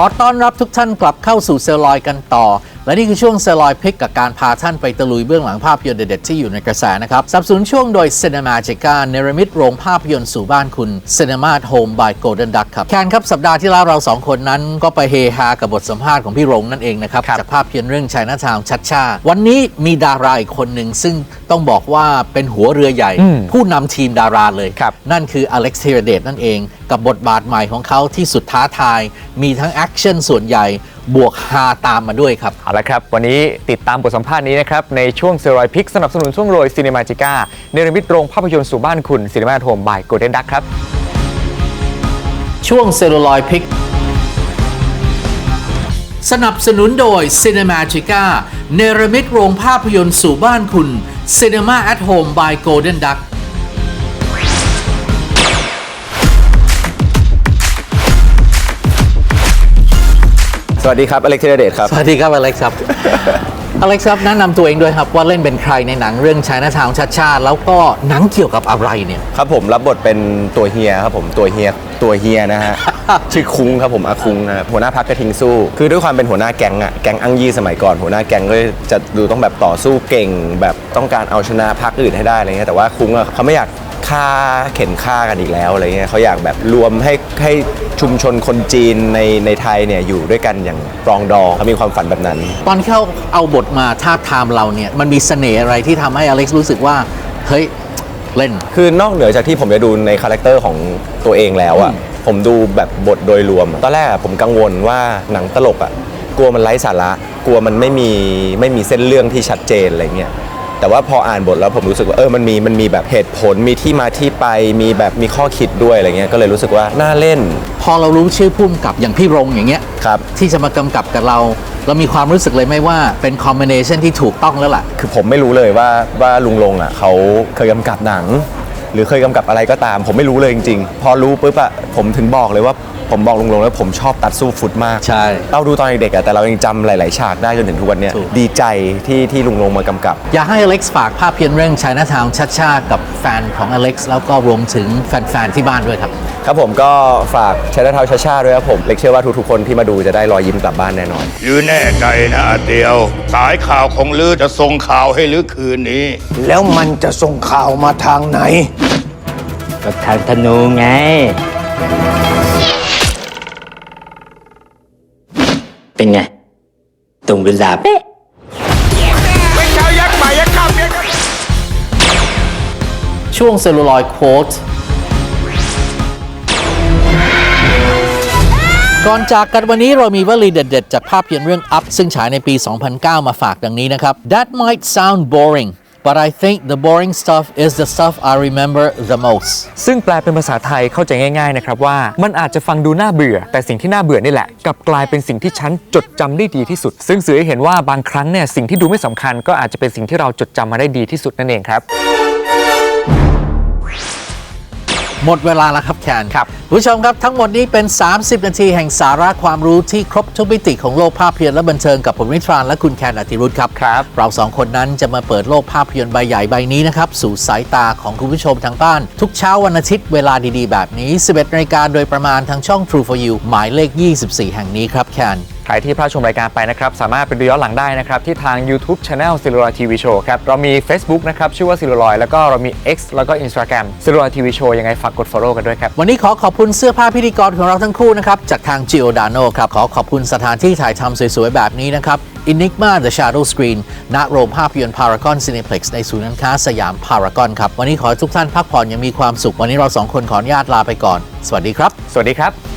ขอต้อนรับทุกท่านกลับเข้าสู่เซลลอยกันต่อ และนี่คือช่วงเซลลอยพิกกับการพาท่านไปตะลุยเบื้องหลังภาพยนตร์เด็ดๆที่อยู่ในกระแสนะครับสนับสนุนช่วงโดย Cinema j i c a เนรมิตโรงภาพยนตร์สู่บ้านคุณ Cinema at Home by Golden Duck ครับแคนครับสัปดาห์ที่แล้วเราสองคนนั้น ก็ไปเฮฮากับบทสัมภาษณ์ของพี่รงนั่นเองนะครับครับจากภาพยนตร์เรื่องชายนาทาวชัดชา วันนี้มีดาราอีกคนหนึ่งซึ่งต้องบอกว่าเป็นหัวเรือใหญ่อืมผู้นำทีมดาราเลยครับนั่นคืออเล็กซ์เทเรเดตนั่นเอง กับบทบาทใหม่ของเขาที่สุดท้าทาย มีทั้งแอคชั่นส่วนใหญ่ บวกฮาตามมาด้วยครับ เอาละครับ วันนี้ติดตามบทสัมภาษณ์นี้นะครับ ในช่วงเซรอยพิกสนับสนุนช่วงโรยซีเนมาจิก้าเนรมิตโรงภาพยนตร์สู่บ้านคุณซีเนมาโฮมบายโกลเด้นดักครับ ช่วงเซลลูลอยพิกสนับสนุนโดย Cinemagica เนรมิตโรงภาพยนตร์สู่บ้านคุณ Cinema at Home by Golden Duck วัสดีครับอเล็กเทเดตครับ สวัสดีครับอเล็กซ์ครับ อเล็กซ์ครับแนะนำตัวเองด้วยครับ ว่าเล่นเป็นใครในหนังเรื่องชายนาทาวชัดชาติ แล้วก็หนังเกี่ยวกับอะไรเนี่ย ครับผมรับบทเป็นตัวเฮียครับผมตัวเฮียตัวเฮียนะฮะ ชื่อคุ้งครับผมอาคุ้งนะครับหัวหน้าพักกระทิงสู้ คือด้วยความเป็นหัวหน้าแก๊งอะแก๊งอังยี่สมัยก่อน หัวหน้าแก๊งก็จะดูต้องแบบต่อสู้เก่ง แบบต้องการเอาชนะพักอื่นให้ได้อะไรเงี้ยแต่ว่าคุ้งอะเขาไม่อยาก ฆ่าเข็นฆ่ากันอีกแล้วอะไรเงี้ยเขาอยากแบบรวมให้ให้ชุมชนคนจีนในในไทยเนี่ยอยู่ด้วยกันอย่างปรองดองเขามีความฝันแบบนั้น ตอนที่เขาเอาบทมาท้าบทามเราเนี่ยมันมีเสน่ห์อะไรที่ทำให้อเล็กซ์รู้สึกว่า เฮ้ย เล่น คือนอกเหนือจากที่ผมจะดูในคาแรคเตอร์ของตัวเองแล้วอะผมดูแบบบทโดยรวมตอนแรกอะผมกังวลว่าหนังตลกอะกลัวมันไร้สาระ กลัวมันไม่มีไม่มีเส้นเรื่องที่ชัดเจนอะไรเงี้ย แต่ว่าพออ่านบทแล้วผมรู้สึกว่าเออมันมีมันมีแบบเหตุผลมีที่มาที่ไปมีแบบมีข้อคิดด้วยอะไรเงี้ยก็เลยรู้สึกว่าน่าเล่น พอเรารู้ชื่อพุ่มกับอย่างพี่รงอย่างเงี้ยครับ ที่จะมากำกับกับเรา เรามีความรู้สึกเลยไหมว่าเป็นคอมบิเนชันที่ถูกต้องแล้วล่ะ คือผมไม่รู้เลยว่าว่าลุงลงอะเขาเคยกำกับหนัง หรือเคยกำกับอะไรก็ตาม ผมไม่รู้เลยจริง ๆ พอรู้ปุ๊บอะผมถึงบอกเลยว่า ผมบอกลุงลงแล้วผมชอบตัดสู้ฟุตมาก ใช่ เราดูตอนเด็กๆอะแต่เรายังจำหลาย ๆ ฉากได้จนถึงทุกวันเนี้ยถูก ดีใจที่ที่ลุงลงมากำกับ อยากให้อเล็กซ์ฝากภาพยนตร์เรื่องชายนาทาวชัดชากับแฟนของอเล็กซ์แล้วก็รวมถึงแฟนๆที่บ้านด้วยครับ ครับผมก็ฝากชนะเท้าชาชาด้วยครับผมเล็กเชื่อว่าทุกๆคนที่มาดูจะได้รอยยิ้มกลับบ้านแน่นอน ลือแน่ใจนะอาเตียว สายข่าวของลือจะส่งข่าวให้ลือคืนนี้ แล้วมันจะส่งข่าวมาทางไหน ก็ทางธนูไง เป็นไง ตรงเวลาเป๊ะช่วงเซลลูลอยโค้ดก่อนจากกันวันนี้เรามีวลีเด็ดๆ จากภาพยนตร์เรื่อง Up ซึ่งฉายในปี 2009 มาฝากดังนี้นะครับ That might sound boring but I think the boring stuff is the stuff I remember the most ซึ่งแปลเป็นภาษาไทยเข้าใจง่ายๆนะครับว่า มันอาจจะฟังดูน่าเบื่อ แต่สิ่งที่น่าเบื่อนี่แหละกลับกลายเป็นสิ่งที่ฉันจดจำได้ดีที่สุด ซึ่งสื่อให้เห็นว่าบางครั้งเนี่ยสิ่งที่ดูไม่สำคัญก็อาจจะเป็นสิ่งที่เราจดจำมาได้ดีที่สุดนั่นเองครับ หมดเวลาแล้วครับแคนครับผู้ชมครับทั้งหมดนี้เป็น 30 นาทีแห่งสาระความรู้ที่ครบทุกมิติของโลกภาพยนตร์และบันเทิงกับผมวิทรานและคุณแคนอติรุธครับครับ เราสองคนนั้นจะมาเปิดโลกภาพยนตร์ใบใหญ่ใบนี้นะครับสู่สายตาของคุณผู้ชมทางบ้าน ทุกเช้าวันอาทิตย์เวลาดีๆ แบบนี้ 11นาฬิกาโดยประมาณทางช่อง True for You หมายเลข 24 แห่งนี้ครับแคน ใครที่พลาดชมรายการไปนะครับ สามารถไปดูย้อนหลังได้นะครับที่ทาง YouTube Channel ซิลูลอยทีวีโชว์ครับ เรามี Facebook นะครับชื่อว่าซิลูลอยแล้วก็เรามี X แล้วก็ Instagram ซิลูลอยทีวีโชว์ยังไงฝากกด follow กันด้วยครับ วันนี้ขอขอบคุณเสื้อผ้าพิธีกรของเราทั้งคู่นะครับจากทาง Giordano ครับขอขอบคุณสถานที่ถ่ายทำสวยๆแบบนี้นะครับ Enigma The Shadow Screen ณ โรงภาพยนตร์ Paragon Cineplex ในศูนย์การค้าสยาม Paragon ครับ วันนี้ขอให้ทุกท่านพักผ่อนอยังมีความสุข วันนี้เราสองคนขออนุญาตลาไปก่อน สวัสดีครับ สวัสดีครับ